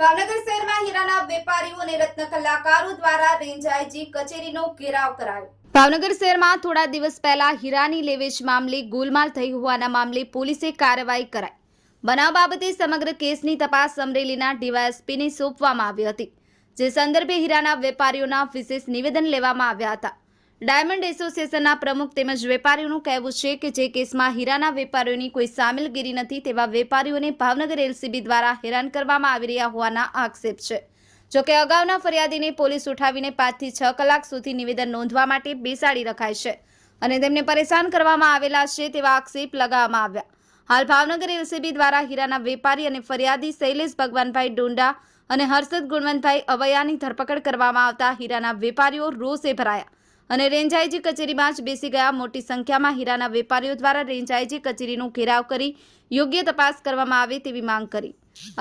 ભાવનગર શહેરમાં હીરાના વેપારીઓ અને રત્ન કલાકારો દ્વારા રેન્જ આઈજી કચેરીનો ઘેરાવ કરાયો. ભાવનગર શહેરમાં થોડા દિવસ પહેલા હીરાની લેવેચ મામલે ગોલમાલ થઈ હોવાના મામલે પોલીસે કાર્યવાહી કરાઈ. બનાવ બાબતે સમગ્ર કેસની તપાસ અમરેલીના ડીવાયએસપીને સોંપવામાં આવી હતી, જે સંદર્ભે હીરાના વેપારીઓના વિશેષ નિવેદન લેવામાં આવ્યા હતા. ડાયમંડ એસોસિએશનના પ્રમુખ તેમજ વેપારીઓનું કહેવું છે કે જે કેસમાં હીરાના વેપારીઓની કોઈ સામેલગીરી નથી તેવા વેપારીઓને ભાવનગર એલસીબી દ્વારા હેરાન કરવામાં આવી રહ્યા હોવાના આક્ષેપ છે. જોકે અગાઉના ફરિયાદીને પોલીસ ઉઠાવીને પાંચથી છ કલાક સુધી નિવેદન નોંધવા માટે બેસાડી રખાય છે અને તેમને પરેશાન કરવામાં આવેલા છે તેવા આક્ષેપ લગાવવામાં આવ્યા. હાલ ભાવનગર એલસીબી દ્વારા હીરાના વેપારી અને ફરિયાદી શૈલેષ ભગવાનભાઈ ડોંડા અને હર્ષદ ગુણવંતભાઈ અવૈયાની ધરપકડ કરવામાં આવતા હીરાના વેપારીઓ રોષે ભરાયા. અને રેન્જાઈજી કચેરીમાં જ બેસી ગયા. મોટી સંખ્યામાં હીરાના વેપારીઓ દ્વારા રેન્જાઈજી કચેરીનો ઘેરાવ કરી યોગ્ય તપાસ કરવામાં આવે તેવી માંગ કરી.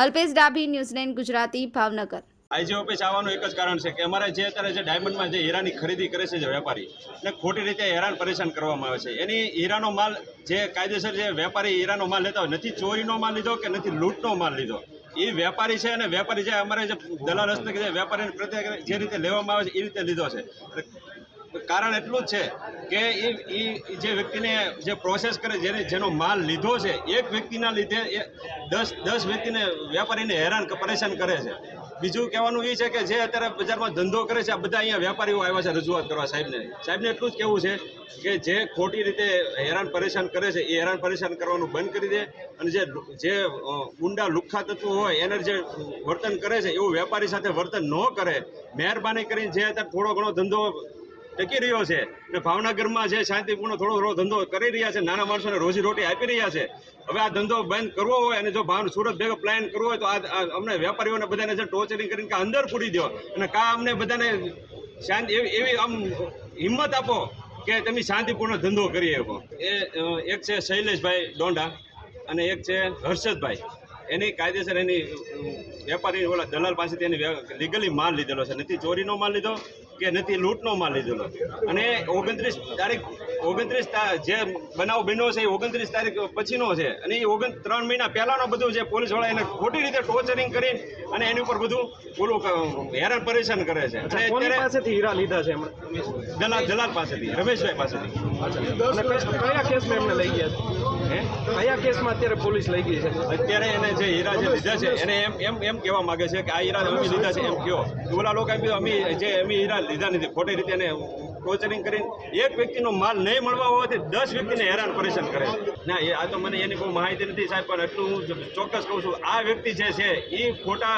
Alpesh Dabhi New Zealand Gujarati, Bhavnagar. IG office આવવાનું એક જ કારણ છે કે અમારે જે અત્યારે જે ડાયમંડમાં જે હીરાની ખરીદી કરે છે જે વેપારી ને ખોટી રીતે હેરાન પરેશાન કરવામાં આવે છે. એની હીરાનો માલ, જે કાયદેસર જે વેપારી હીરાનો માલ લેતા હોય, નથી ચોરીનો માલ લીધો કે નથી લૂંટનો માલ લીધો? એ વેપારી છે અને વેપારી જે અમારે જે દલાલ હસ્તક જે વેપારી પ્રત્યે જે રીતે લેવામાં આવે છે, એ રીતે લીધો છે. કારણ એટલું જ છે કે એ જે વ્યક્તિને જે પ્રોસેસ કરે, જેને જેનો માલ લીધો છે, એક વ્યક્તિના લીધે એ દસ દસ વ્યક્તિને વેપારીને હેરાન પરેશાન કરે છે. બીજું કહેવાનું એ છે કે જે અત્યારે બજારમાં ધંધો કરે છે, આ બધા અહીંયા વેપારીઓ આવ્યા છે રજૂઆત કરવા સાહેબને. સાહેબને એટલું જ કહેવું છે કે જે ખોટી રીતે હેરાન પરેશાન કરે છે, એ હેરાન પરેશાન કરવાનું બંધ કરી દે અને જે જે ઊંડા લુખ્ખા તત્વો હોય, એને જે વર્તન કરે છે, એવું વેપારી સાથે વર્તન ન કરે. મહેરબાની કરીને જે અત્યારે થોડો ઘણો ધંધો ટકી રહ્યો છે. અને ભાવનગરમાં જે શાંતિપૂર્ણ થોડો થોડો ધંધો કરી રહ્યા છે. નાના માણસોને રોજી રોટી આપી રહ્યા છે. હવે આ ધંધો બંધ કરવો હોય અને જો ભાવ સુરત ભેગો પ્લાન કરવો હોય તો આ અમને વેપારીઓને બધાને જે ટોર્ચરિંગ કરીને અંદર પૂરી દો. અને કા અમને બધાને શાંતિ એવી એવી આમ હિંમત આપો કે તમે શાંતિપૂર્ણ ધંધો કરી શકો. એ એક છે શૈલેષભાઈ ડોંડા અને એક છે હર્ષદભાઈ. એની કાયદેસર એની વેપારી ઓલા દલાલ પાસેથી એની લીગલી માલ લીધેલો છે. નથી ચોરીનો માલ લીધો કે નથી લૂંટનો માલ લીધેલો. અને ઓગણત્રીસ તારીખ ઓગણત્રીસ જે બનાવ બન્યો છે એ ઓગણત્રીસ તારીખ પછીનો છે. અને એ ઓગણ ત્રણ મહિના પહેલાંનો બધું જે પોલીસવાળા એને ખોટી રીતે ટોર્ચરિંગ કરી અને એની ઉપર બધું ઓલું હેરાન પરેશાન કરે છે. અને પાસેથી હીરા લીધા છે દલાલ દલાલ પાસેથી રમેશભાઈ પાસેથી. કયા કેસમાં એમને લઈ ગયા છે? કયા કેસમાં અત્યારે પોલીસ લઈ ગઈ છે? અત્યારે એને જે હીરા જે લીધા છે, એને એમ એમ એમ કહેવા માંગે છે કે આ હીરા અમે લીધા છે, એમ કયો. ઓલા લોકો એમ અમે જે અમે હીરા લીધા નથી. ખોટી રીતે એને ટોર્ચરિંગ કરીને એક વ્યક્તિનો માલ નહીં મળવા હોવાથી દસ વ્યક્તિને હેરાન પરેશાન કરે ના, એ આ તો મને એની કોઈ માહિતી નથી સાહેબ, પણ એટલું હું ચોક્કસ કહું છું, આ વ્યક્તિ જે છે એ ખોટા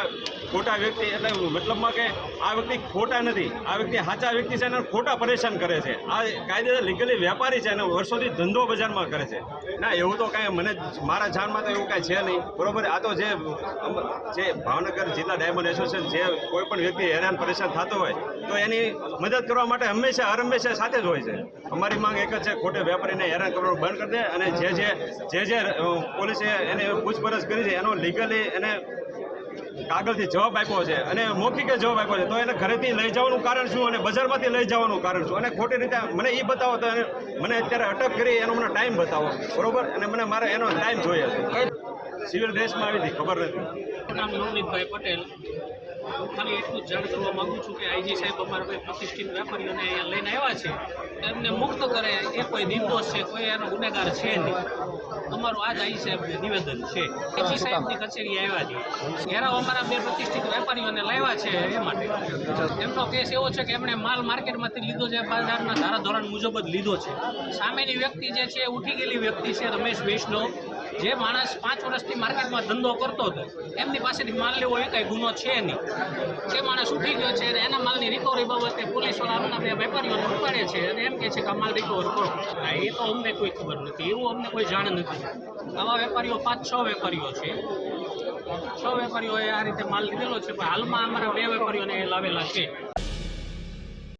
ખોટા વ્યક્તિ એટલે મતલબમાં કે આ વ્યક્તિ ખોટા નથી, આ વ્યક્તિ સાચા વ્યક્તિ છે અને ખોટા પરેશાન કરે છે. આ કાયદેસર લીગલી વેપારી છે અને વર્ષોથી ધંધો બજારમાં કરે છે. ના, એવું તો કાંઈ મને મારા જાણમાં તો એવું કાંઈ છે નહીં, બરોબર? આ તો જે ભાવનગર જિલ્લા ડાયમંડ એસોસિએશન જે કોઈ પણ વ્યક્તિ હેરાન પરેશાન થતો હોય, તો એની મદદ કરવા માટે હંમેશા હર હંમેશા સાથે જ હોય છે. અમારી માંગ એક જ છે ખોટે વેપારીને હેરાન કરવાનું બંધ કરી દે અને જે જે જે જે પોલીસે એને પૂછપરછ કરી છે એનો લીગલી એને કાગળથી જવાબ આપ્યો છે અને મૌખિકે જવાબ આપ્યો છે તો એને ઘરેથી લઈ જવાનું કારણ શું અને બજારમાંથી લઈ જવાનું કારણ શું? અને ખોટી રીતે મને એ બતાવો તો મને અત્યારે અટક કરી એનો મને ટાઈમ બતાવો બરોબર? અને મને મારે એનો ટાઈમ જોઈએ સિવિલ ડ્રેસમાં આવી હતી ખબર નથી. નામ નવનીતભાઈ પટેલ. હું ખાલી એટલું જ જાણ કરવા માંગુ છું કે આઈજી સાહેબ અમારા કોઈ પ્રતિષ્ઠિત વેપારીઓને અહીંયા લઈને આવ્યા છે એમને મુક્ત કરે એ કોઈ નિર્દોષ છે કોઈ એનો ગુનેગાર છે નહીં. અમારું આજ આઈ સાહેબને નિવેદન છે. આઈજી સાહેબની કચેરી આવ્યા છે. ઘેરાવ અમારા બે પ્રતિષ્ઠિત વેપારીઓને લાવ્યા છે એ માટે. એમનો કેસ એવો છે કે એમણે માલ માર્કેટમાંથી લીધો છે બજારના ધારાધોરણ મુજબ જ લીધો છે. સામેની વ્યક્તિ જે છે ઉઠી ગયેલી વ્યક્તિ છે રમેશ વૈષ્ણવ. જે માણસ પાંચ વર્ષથી માર્કેટમાં ધંધો કરતો હતો, એમની પાસેથી માલ લેવો એ કાંઈ ગુનો છે નહીં. જે માણસ ઉઠી ગયો છે એના માલની રિકવરી બાબતે પોલીસવાળા બે વેપારીઓને ઉપાડે છે અને એમ કહે છે કે આ માલ રિકવર કરો. એ તો અમને કોઈ ખબર નથી, એવું અમને કોઈ જાણ નથી. આવા વેપારીઓ પાંચ, છ વેપારીઓ છે. છ વેપારીઓએ આ રીતે માલ લીધેલો છે, પણ હાલમાં અમારા બે વેપારીઓને લાવેલા છે.